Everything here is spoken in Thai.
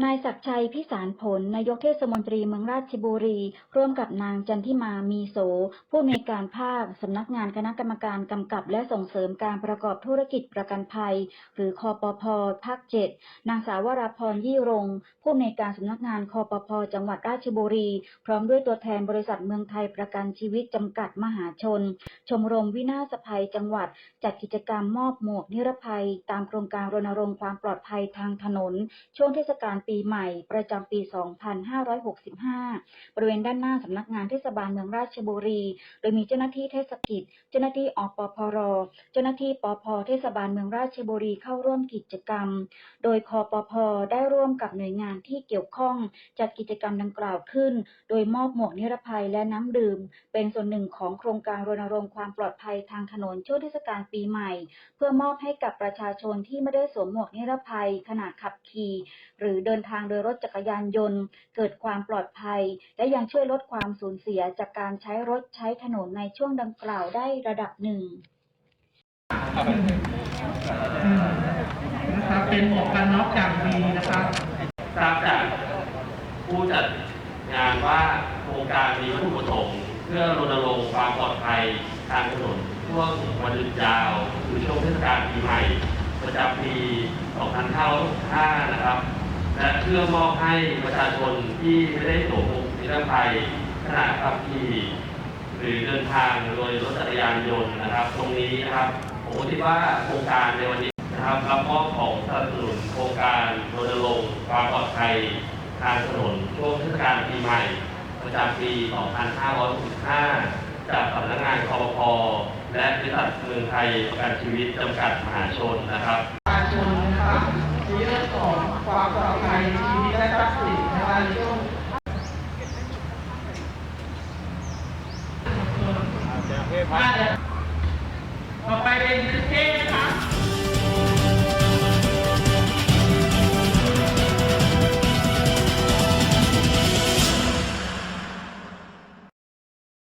นายศักชัยพิสารผล นายกเทศมนตรีเมืองราชบุรี ร่วมกับนางจันทิมามีโส ผู้อำนการภาค สำนักงานคณะกรรมการกำกับและส่งเสริมการประกอบธุรกิจประกันภัย หรือคอปพภาค7นางสาววราพรยี่รง ผู้อำนการสำนักงานคอปพจังหวัดราชบุรี พร้อมด้วยตัวแทนบริษัทเมืองไทยประกันชีวิตจำกัดมหาชน ชมรมวินาศภัยจังหวัด จัดกิจกรรมมอบหมวกนิรภัย ตามโครงการรณรงค์ความปลอดภัยทางถนน ช่วงเทศกาลปีใหม่ประจำปี 2565 บริเวณด้านหน้าสำนักงานเทศบาลเมืองราชบุรี โดยมีเจ้าหน้าที่เทศกิจ เจ้าหน้าที่อปพร เจ้าหน้าที่ปพเทศบาลเมืองราชบุรีเข้าร่วมกิจกรรม โดยคอปพได้ร่วมกับหน่วยงานที่เกี่ยวข้องจัดกิจกรรมดังกล่าวขึ้น โดยมอบหมวกนิรภัยและน้ำดื่ม เป็นส่วนหนึ่งของโครงการรณรงค์ความปลอดภัยทางถนนช่วงเทศกาลปีใหม่ เพื่อมอบให้กับประชาชนที่ไม่ได้สวมหมวกนิรภัยขณะขับขี่ หรือเดินินทางโดยรถจักรยานยนต์ เกิดความปลอดภัย และยังช่วยลดความสูญเสียจากการใช้รถใช้ถนนในช่วงดังกล่าวได้ระดับหนึ่งนะครับเป็นหมวกกันน็อกอย่างดีนะครับทราบจากผู้จัดงานว่าโครงการมีวัตถุประสงค์เพื่อรณรงค์ความปลอดภัยทางถนนช่วงวันหยุดยาวหรือช่วงเทศกาลปีใหม่ประจำปี 2565 นะครับ และเพื่อมอบให้ประชาชนที่ไม่ได้สวมหมวกนิรภัยขณะขับขี่หรือเดินทางโดยรถจักรยานยนต์นะครับ ตรงนี้นะครับผมคิดว่าโครงการในวันนี้นะครับรับมอบของสนับสนุนโครงการรณรงค์ความปลอดภัยทางถนนช่วงเทศกาลปีใหม่ ประจำปี 2565 จากสำนักงานคอปพและบริษัทเมืองไทยประกันชีวิตจำกัดมหาชนนะครับ ต่อไปเป็นเก้นะคะ